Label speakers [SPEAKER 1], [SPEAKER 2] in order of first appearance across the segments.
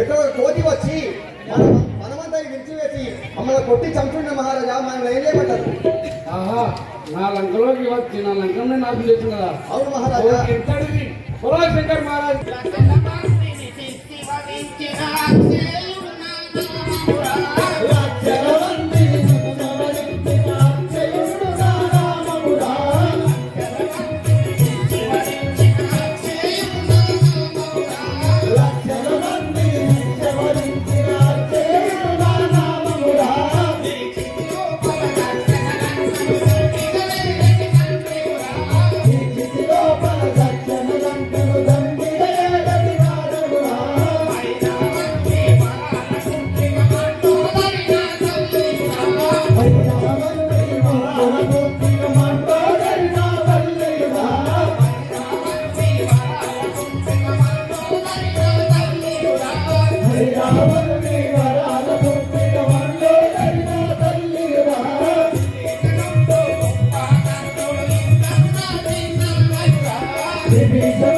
[SPEAKER 1] ఎక్కడో కోతి వచ్చి మనమంతా విరిచివేసి మమ్మల్ని కొట్టి చంపుండే మహారాజా మనం ఏం చేయమంటారు?
[SPEAKER 2] ఆహా నా లంకలోకి వచ్చి నా లంకనే నాకు చేసింది కదా.
[SPEAKER 1] అవును మహారాజా.
[SPEAKER 2] శంకర్ మహారాజ్.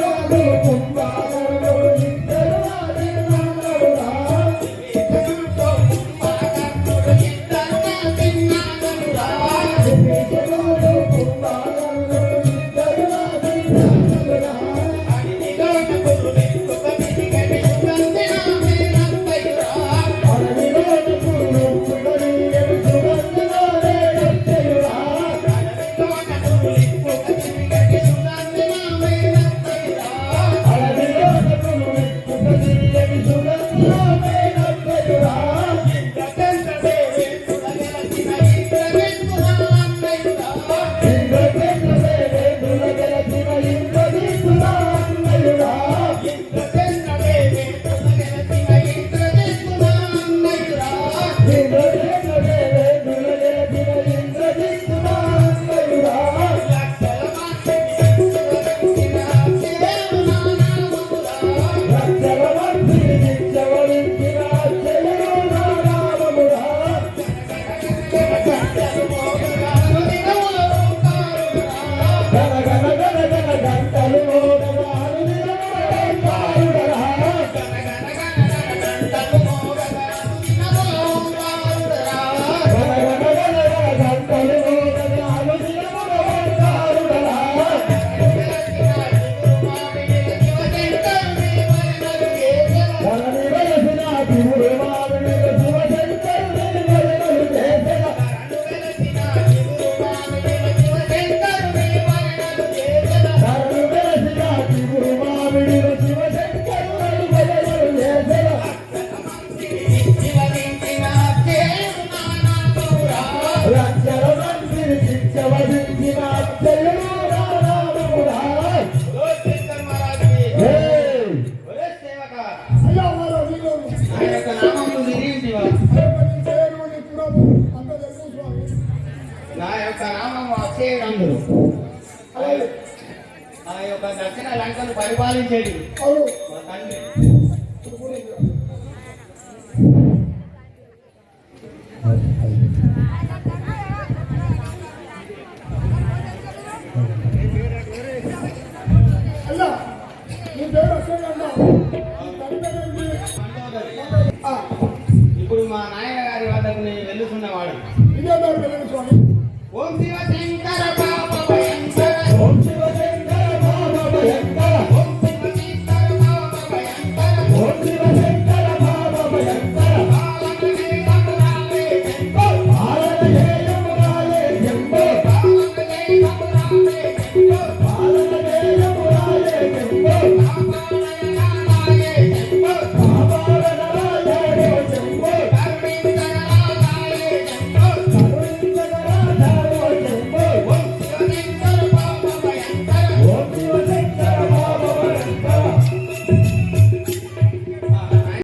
[SPEAKER 3] అయ్యా
[SPEAKER 2] నా యొక్క నామములు నిరీంటివా
[SPEAKER 3] పేరు నచ్చిన లంకను
[SPEAKER 2] పరిపాలించేది. ఇప్పుడు మా నాయన
[SPEAKER 3] గారి
[SPEAKER 2] వద్దకు నేను వెళ్ళుతున్నవాడు ఇదే ఓం
[SPEAKER 3] శివ
[SPEAKER 2] శంకర One